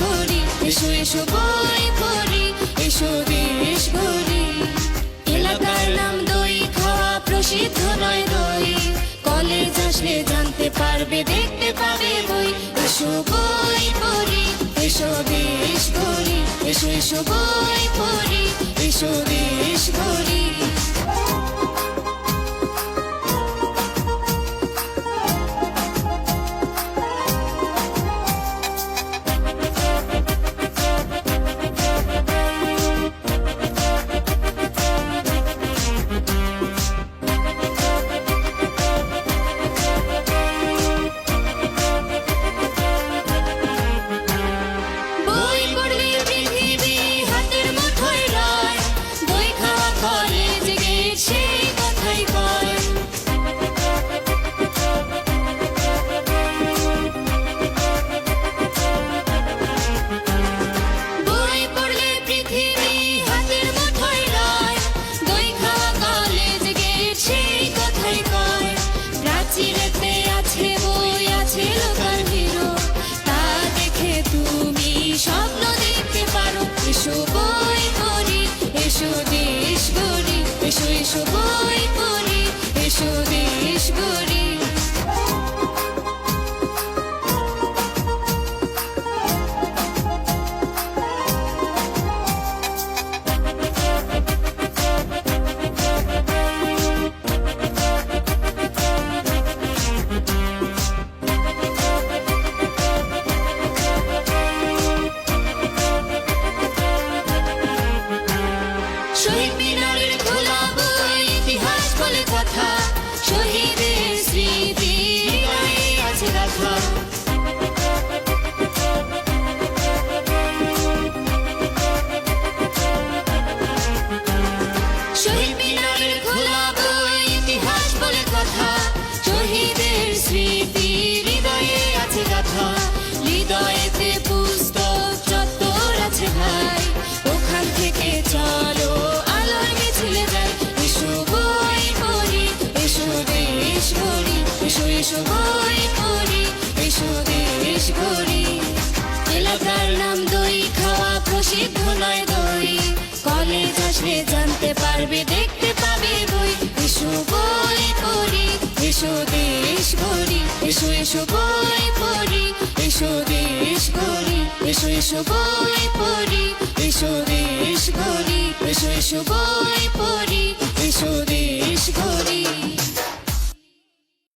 গড়ি এসো এসো, বই পড়ি, এসো, দেশ গড়ি এলাকার নাম দই, খাওয়া প্রসিদ্ধ নয় দই। কলেজ আসলে জানতে পারবে, দেখতে পাবে বই। এসো, বই পড়ি, এসো, দেশ গড়ি এসো এসো, বই পড়ি, এসো, দেশ গড়ি এসো বই পড়ি এসো দেশ গড়ি। কথা শহীদের স্মৃতি আছে গাথা শহীদ মিনারের খোলা বই ইতিহাস বলে কথা শহীদের স্মৃতি। এসো এসো বই পড়ি এসো দেশ গড়ি এলাকার নাম দই, খাওয়া প্রসিদ্ধ নয় দই। কলেজ আসলে জানতে পারবে, দেখতে পাবে বই। এসো বই পড়ি এসো দেশ গড়ি এসো এসো বই পড়ি এসো দেশ গড়ি এসো এসো বই পড়ি এসো দেশ গড়ি এসো এসো বই পড়ি